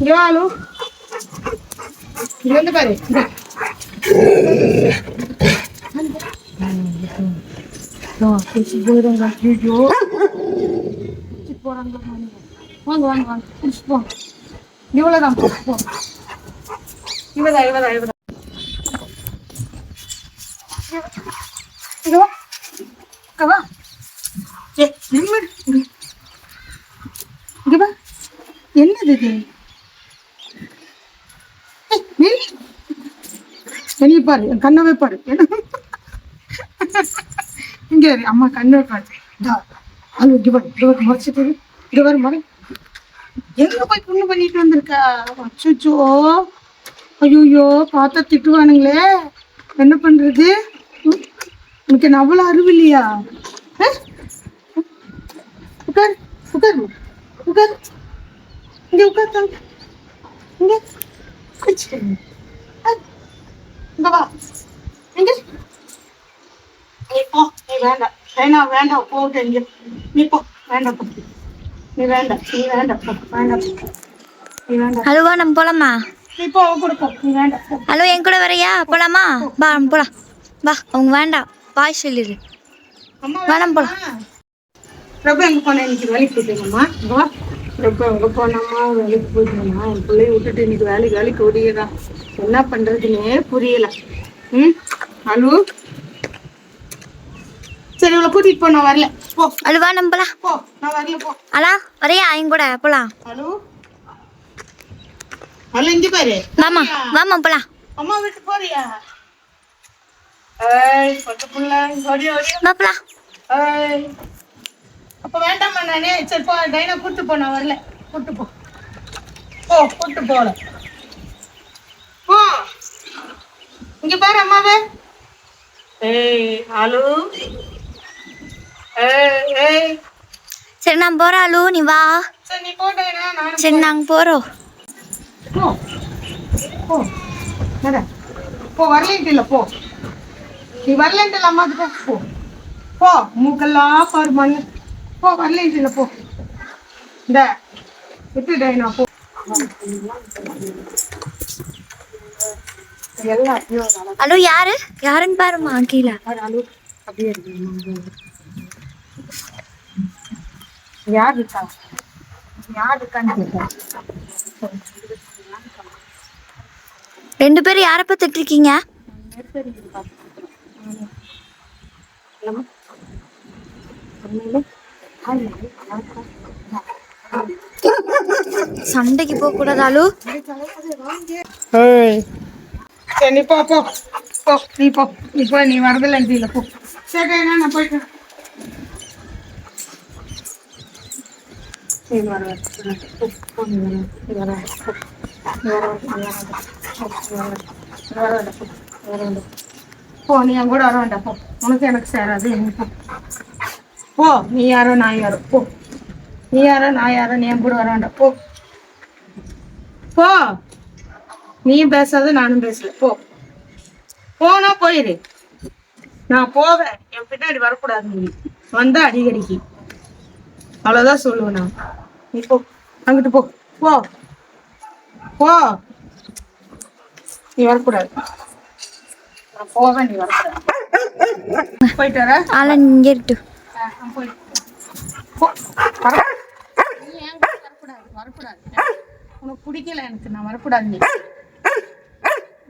இங்க வா அலு இங்க வந்து பாரு இங்க. ஆ, குளிச்சு போயிடுங்க. ஐயோ. குளிச்சு போறாங்க பாருங்க. வாங்க வாங்க வாங்க குளிச்சு போ இவ்வளவுதான் போ போ. இவதான் இவதான் இவதான் இங்க வா இங்க வா ஏ நிம்மதி இங்க வா என்னது இது ஏய், நில்லு. வெளிய பாரு என் கண்ணவே பாரு. இங்க அம்மா கண்ணவே பாரு. அது இங்க பாரு முறைச்சிட்டு மறை. எங்க போய் புண்ணு பண்ணிட்டு வந்திருக்கா? அச்சோ ஐயோயோ பார்த்தா திட்டுவானுங்களே. என்ன பண்றது? ம்? உனக்கு என்ன அவ்வளோ அறிவு இல்லையா? ஆ? உட்கார் உட்கார் உட்கார். இங்கே உட்கார் தம்பி. இங்க வா இங்க. நீ போ. நீ வேண்டாம் வேணாம் வேண்டாம் போட்டு இங்க. நீ போ. வேண்டாம் போ. நீ வேண்டாம் நீ வேண்டாம் போ. வேண்டாம் போ. நீ வேண்டாம் ஹலோவா நம்ம போலாமா? நீ போ அவ கூட போ நீ வேண்டாம் போ. ஹலோ என் கூட வரையா? போலாமா? வா நம்ம போலாம். வா அவங்க வேண்டாம் பாய் சொல்லிடு வேணாம் போலாம். பிரபு எங்க போன? இன்னைக்கு வேலைக்கு போயிட்டேங்கம்மா வா. பிரபு எங்க போனாமா வேலைக்கு போயிட்டேம்மா என் பிள்ளைய விட்டுட்டு இன்னைக்கு வேலைக்கு வேலைக்கு ஓடியதான் என்ன பண்றதுன்னே புரியல. ம்? அலு? சரி இவளை கூட்டிட்டு போ நான் வரல. போ. ஹலோ வா நம்ம போலாம் போ நான் வரல போ. அலா வரையா? என் கூட போலாம். அலு? அலு இங்க பாரு. வாமா வாமா போலாம். அம்மா வீட்டு போறியா? ஏய் பட்டு புள்ள ஓடி ஓடி வா போலாம். ஏய். அப்ப வேண்டாமா நானே சரி போ டைனா கூட்டு போ நான் வரல. கூட்டு போ. போ கூட்டு போல போ. இங்க பாரு அம்மாவே. ஏய் அலு. ஏய் ஏய். சரி நான் போறேன் அலு நீ வா. சரி நீ போ டைனா நானும் சரி நாங்க போறோம். போ. போ. நட போ வரலேன்ட்டு இல்லை போ. நீ வரலேன்ட்டு இல்லை அம்மா போ போ. போ. மூக்கெல்லாம் பாரு மண்ணு. போ இல்லை போ. இந்த விட்டு டைனா போ. ஹலோ யாரு? யாருன்னு பாருமா கீழே. அப்படியே யார் இருக்கா? யார் இருக்கான்னு கேட்டேன் ரெண்டு பேரும் யாரை பார்த்துட்டு இருக்கீங்க. சண்டைக்கு போக கூடாது அலு ஏய் சரி நீ போ போ போ நீ போ நீ போ நீ வரதில்லை இல்லை போ சரி என்ன நான் போயிட்டு வரேன். நீ வர வர. போ, போ, நீ வர நீ வர போ. நீ வர நீ வர போ, நீ வர நீ வர வேண்டாம், போ. நீ வர வேண்டாம். போ நீ என் கூட வர வேண்டாம் போ உனக்கு எனக்கு சேராது நீ போ நீ யாரோ நான் யாரோ. போ. நீ யாரோ நான் யாரோ நீ என் கூட வர வேண்டாம் போ. போ. நீயும் பேசாத நானும் பேசல. போ. போனா போயிரு. நான் போவேன். என் பின்னாடி வரக்கூடாது நீ. வந்தா அடிக்கடிக்கு. அவ்வளோதான் சொல்லுவேன் நான். நீ போ. அங்கிட்டு போ. போ. போ. நீ வரக்கூடாது. நான் போவேன் நீ வரக்கூடாது. போயிட்டு வர ஆள இங்கே இருக்கு நீ என் கூட வரக்கூடாது வரக்கூடாது உனக்கு பிடிக்கல எனக்கு நான் வரக்கூடாது நீ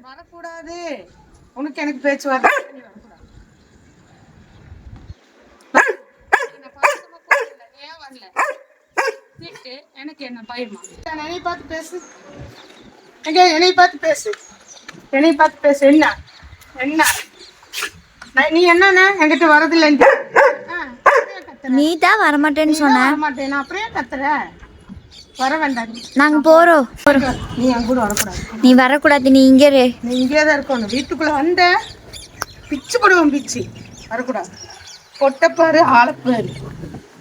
வரக்கூடாது உனக்கு எனக்கு பேச்சு வர நீ வரக்கூடாது என்ன ஏன் வரல? கேட்டு, எனக்கு என்ன பயமா என்னை பார்த்து பேசு. எங்க என்னை பார்த்து பேசு. என்னை? பார்த்து பேசு என்ன? என்ன நீ என்னண்ணே? என்கிட்ட வரதில்லைன்ட்டு ஆ, அப்புறம் ஏன் கத்துற? நீ தான் வரமாட்டேன்னு சொன்ன. வரமாட்டேன் அப்புறம் ஏன் கத்துற? வர வேண்டாம். நாங்க போறோம். நீ என் கூட வரக்கூடாது. நீ வரக்கூடாது நீ இங்கே இரு. நீ இங்கே தான் இருக்கணும். வீட்டுக்குள்ள வந்த பிச்சு போடுவோம் பிச்சு. வரக்கூடாது. பொட்டப்பாரு ஆளப்பாரு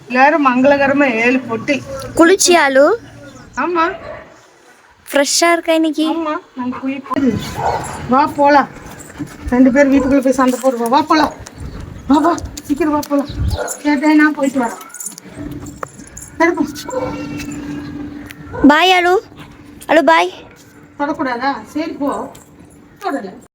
எல்லாரும் மங்களகரமா ஏழு பொட்டு. குளிச்சியா அலு ஆமா. ஃப்ரெஷ்ஷாக இருக்கா இன்னைக்கு? ஆமா நாங்க குளிப்போம் வா போலாம். ரெண்டு பேரும் வீட்டுக்குள்ள போய் சண்டை போடுவோம். வா போலாம். வா வா. சீக்கிரம் வா போலாம். கேட்டேன் நான் போயிட்டு வரேன். பாய் அலு. Hello bye. தொடக்கூடாதா? சரி போ. தொடல.